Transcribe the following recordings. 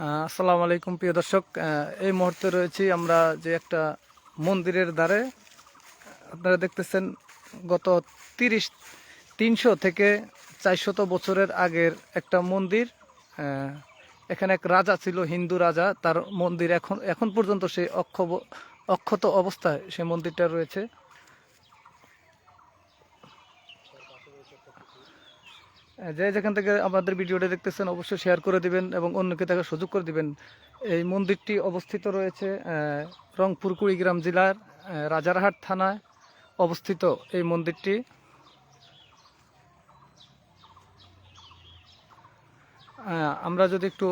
আসসালামু আলাইকুম, প্রিয় দর্শক। এই মুহূর্তে রয়েছি আমরা যে একটা মন্দিরের দ্বারে আপনারা দেখতেছেন গত তিরিশ, তিনশো থেকে চারশত বছরের আগের একটা মন্দির। এখানে এক রাজা ছিল, হিন্দু রাজা। তার মন্দির এখন এখন পর্যন্ত সেই অক্ষব, অক্ষত অবস্থায় সেই মন্দিরটা রয়েছে। যে যেখান থেকে আমাদের ভিডিওটা দেখতেছেন, অবশ্যই শেয়ার করে দিবেন এবং অন্যকে দেখার সুযোগ করে দিবেন। এই মন্দিরটি অবস্থিত রয়েছে রংপুর কুড়িগ্রাম জেলার রাজারহাট থানায় অবস্থিত এই মন্দিরটি। আমরা যদি একটু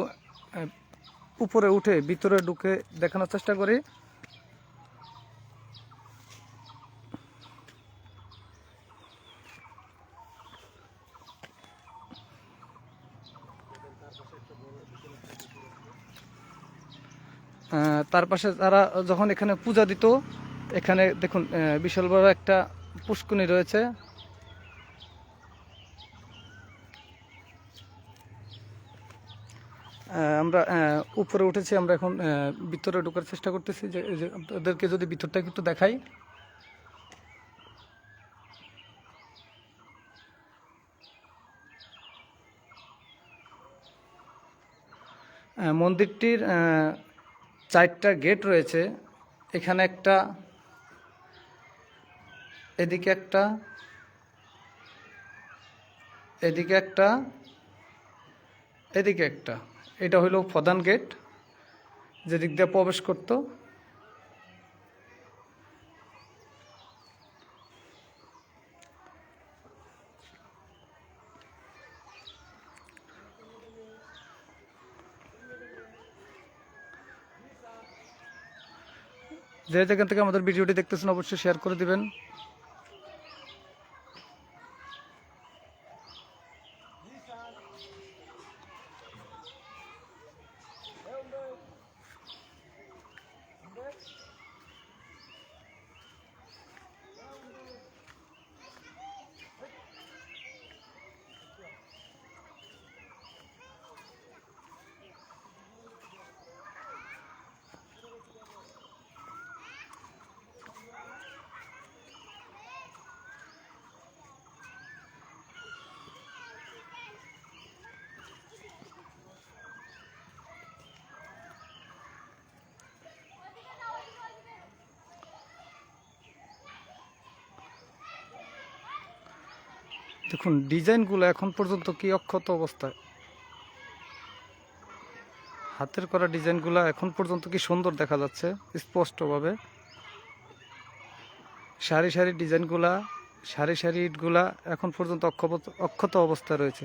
উপরে উঠে ভিতরে ঢুকে দেখানোর চেষ্টা করি। তার পাশে তারা যখন এখানে পূজা দিত, এখানে দেখুন বিশাল বড় একটা পুষ্কুনি রয়েছে। আমরা উপরে উঠেছি, আমরা এখন ভিতরে ঢোকার চেষ্টা করতেছি যে আপনাদেরকে যদি ভিতরটা একটু দেখাই। মন্দিরটির চারটা গেট রয়েছে। এখানে একটা, এদিকে একটা এদিকে একটা এদিকে একটা। এটা হলো প্রধান গেট, যেদিক দিয়ে প্রবেশ করতো। যে যেখান থেকে আমাদের ভিডিওটি দেখতেছেন অবশ্যই শেয়ার করে দিবেন। দেখুন, ডিজাইনগুলো এখন পর্যন্ত কি অক্ষত অবস্থায়? হাতের করা ডিজাইনগুলো এখন পর্যন্ত কি সুন্দর দেখা যাচ্ছে, স্পষ্টভাবে। সারি সারি ডিজাইনগুলা, সারি সারি ইটগুলা এখন পর্যন্ত অক্ষত অক্ষত অবস্থায় রয়েছে।